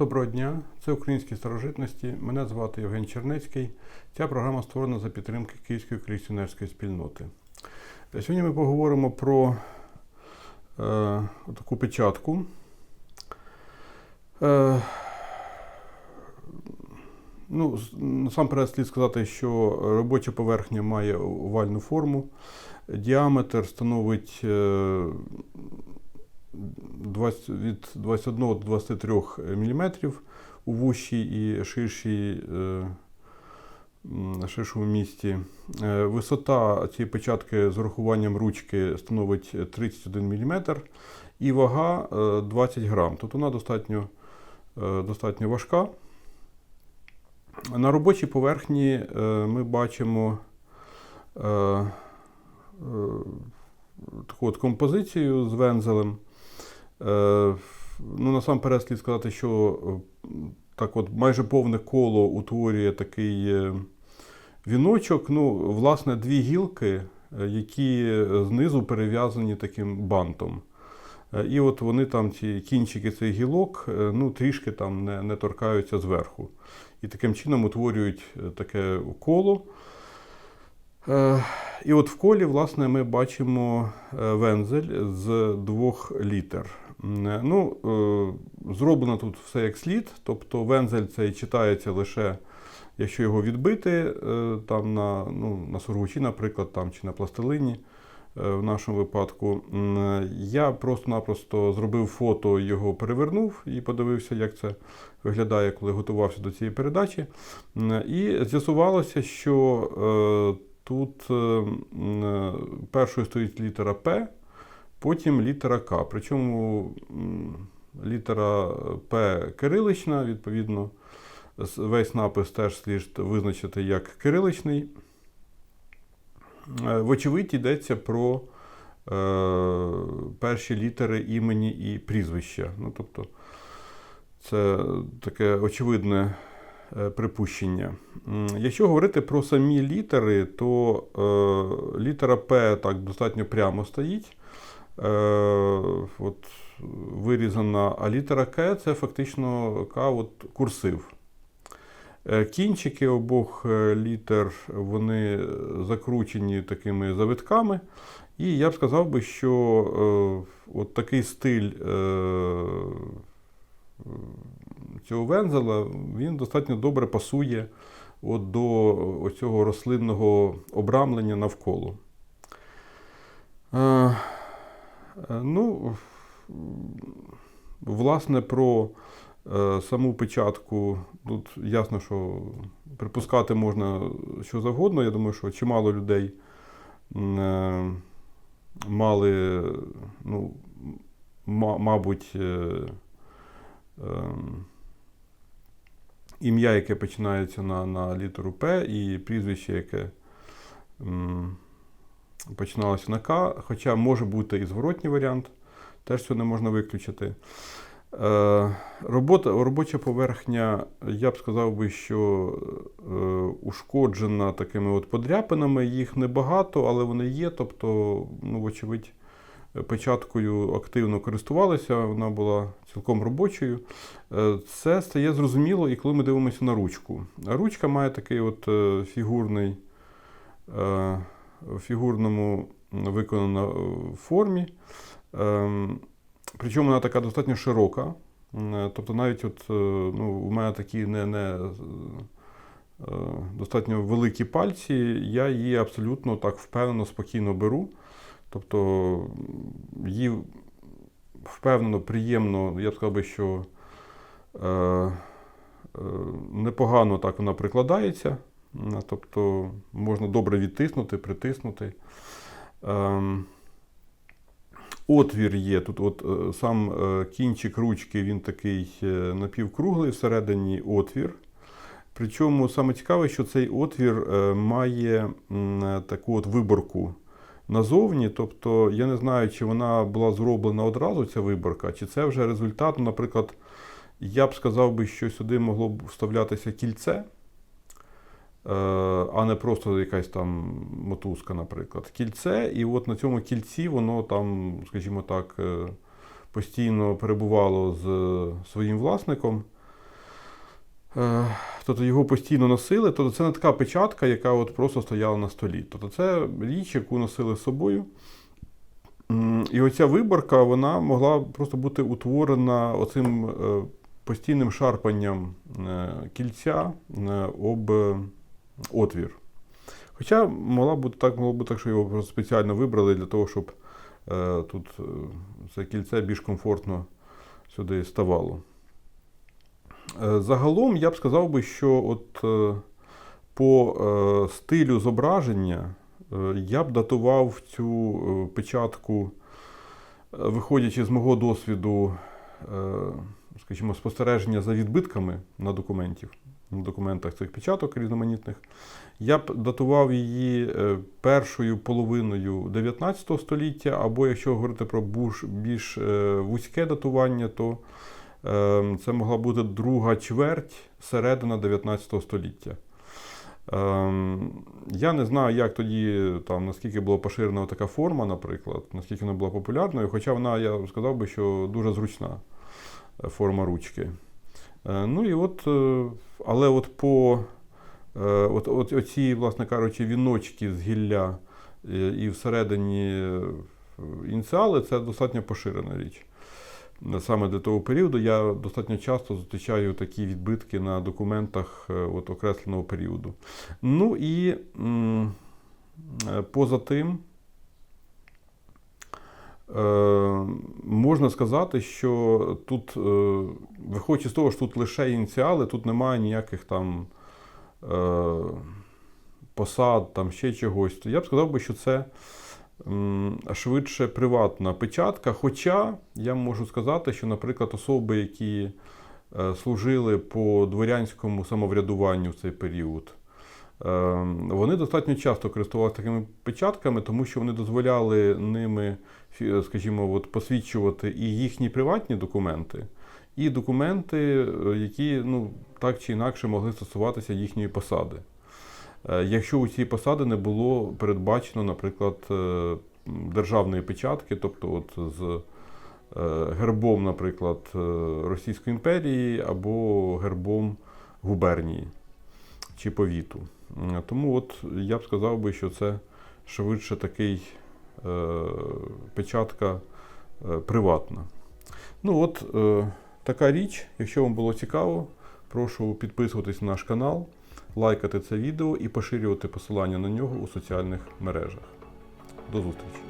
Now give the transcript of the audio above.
Доброго дня, це українські старожитності. Мене звати Євген Чернецький. Ця програма створена за підтримки Київської колекціонерської спільноти. Сьогодні ми поговоримо про е, таку печатку. Е, ну, насамперед слід сказати, що робоча поверхня має овальну форму. Діаметр становить е, 20, від 21 до 23 мм у вущій і ширшій, е, ширшому місці. Е, Висота цієї печатки з урахуванням ручки становить 31 мм і вага е, 20 грам. Тобто вона достатньо, е, достатньо важка. На робочій поверхні е, ми бачимо е, е, таку от композицію з вензелем. Е, Ну, насамперед слід сказати, що е, так от майже повне коло утворює такий е, віночок. Ну, власне, дві гілки, які знизу перев'язані таким бантом. І от вони там, ці кінчики цих гілок, ну, трішки там не, не торкаються зверху. І таким чином утворюють таке коло. І от в колі, власне, ми бачимо вензель з двох літер. Е, Ну, е, зроблено тут все як слід, тобто вензель цей читається лише, якщо його відбити е, там на, ну, на сургучі, наприклад, там, чи на пластилині. В нашому випадку я просто-напросто зробив фото, його перевернув і подивився, як це виглядає, коли готувався до цієї передачі. І з'ясувалося, що Тут першою стоїть літера П, потім літера К. Причому літера П кирилична, відповідно, весь напис теж слід визначити як кириличний. Е, Вочевидь, йдеться про е, перші літери імені і прізвища. Ну, тобто, це таке очевидне е, припущення. Якщо говорити про самі літери, то е, літера П так достатньо прямо стоїть. Е, от, вирізана, а літера К це фактично К от, курсив. Е, Кінчики обох е, літер вони закручені такими завитками. І я б сказав би, що от такий стиль цього вензела він достатньо добре пасує от до цього рослинного обрамлення навколо. Е, е, ну, власне, про е, саму печатку тут ясно, що припускати можна що завгодно. Я думаю, що чимало людей е, мали, ну, мабуть, е, ім'я, яке починається на, на літеру П, і прізвище, яке починалося на К, хоча може бути і зворотній варіант, теж цього не можна виключити. Е, робота, робоча поверхня, я б сказав би, що е, ушкоджена такими от подряпинами. Їх небагато, але вони є. Тобто, ну, вочевидь, печаткою активно користувалися, вона була цілком робочою. Е, Це стає зрозуміло, і коли ми дивимося на ручку. Ручка має такий от фігурний, фігурному виконана е, формі. Ем, Причому вона така достатньо широка. Тобто навіть от, е, ну, у мене такі не, не е, достатньо великі пальці, я її абсолютно так впевнено, спокійно беру. Тобто її впевнено, приємно, я б сказав би, що е, е, непогано так вона прикладається. М, Тобто можна добре відтиснути, притиснути. Ем, Отвір є. Тут от е, сам е, кінчик ручки він такий е, напівкруглий, всередині отвір. Причому саме цікаве, що цей отвір е, має е, таку от виборку назовні. Тобто я не знаю, чи вона була зроблена одразу, ця виборка, чи це вже результат. Ну, Наприклад, я б сказав би, що сюди могло б вставлятися кільце, е, а не просто якась там мотузка, наприклад. Кільце, і от на цьому кільці воно там, скажімо так, е, постійно перебувало з своїм власником. е, тобто його постійно носили, тобто це не така печатка, яка от просто стояла на столі. Тобто це річ, яку носили з собою. І оця виборка вона могла просто бути утворена оцим е, постійним шарпанням е, кільця е, об е, отвір. Хоча могла бути так, могло бути так, що його спеціально вибрали для того, щоб е, тут е, це кільце більш комфортно сюди ставало. Е, Загалом я б сказав би, що от е, по е, стилю зображення е, я б датував цю е, печатку, е, виходячи з мого досвіду, е, скажімо, спостереження за відбитками на документів, документах цих печаток різноманітних, я б датував її е, першою половиною 19 століття, або якщо говорити про більш е, вузьке датування, то е, це могла бути друга чверть середина 19 століття. Ем, Я не знаю, як тоді, там, наскільки була поширена така форма, наприклад, наскільки вона була популярною, хоча вона, я сказав би, що дуже зручна форма ручки. Е, Ну і от, е, але от по е, от, от, оці, власне кажучи, віночки з гілля і всередині ініціали це достатньо поширена річ. Саме для того періоду я достатньо часто зустрічаю такі відбитки на документах от, окресленого періоду. Ну і м, поза тим, е, можна сказати, що тут, виходячи з того, що тут лише ініціали, тут немає ніяких там е, посад, там ще чогось, то я б сказав би, що це м, швидше приватна печатка. Хоча я можу сказати, що, наприклад, особи, які е, служили по дворянському самоврядуванню в цей період, е, вони достатньо часто користувалися такими печатками, тому що вони дозволяли ними, скажімо, от, посвідчувати і їхні приватні документи, і документи, е, які ну, так чи інакше могли стосуватися їхньої посади. Е, Якщо у цій посади не було передбачено, наприклад, е, державної печатки, тобто от з гербом, наприклад, Російської імперії або гербом губернії чи повіту. Тому от я б сказав би, що це швидше такий печатка приватна. Ну от така річ. Якщо вам було цікаво, прошу підписуватись на наш канал лайкати це відео і поширювати посилання на нього у соціальних мережах. До зустрічі!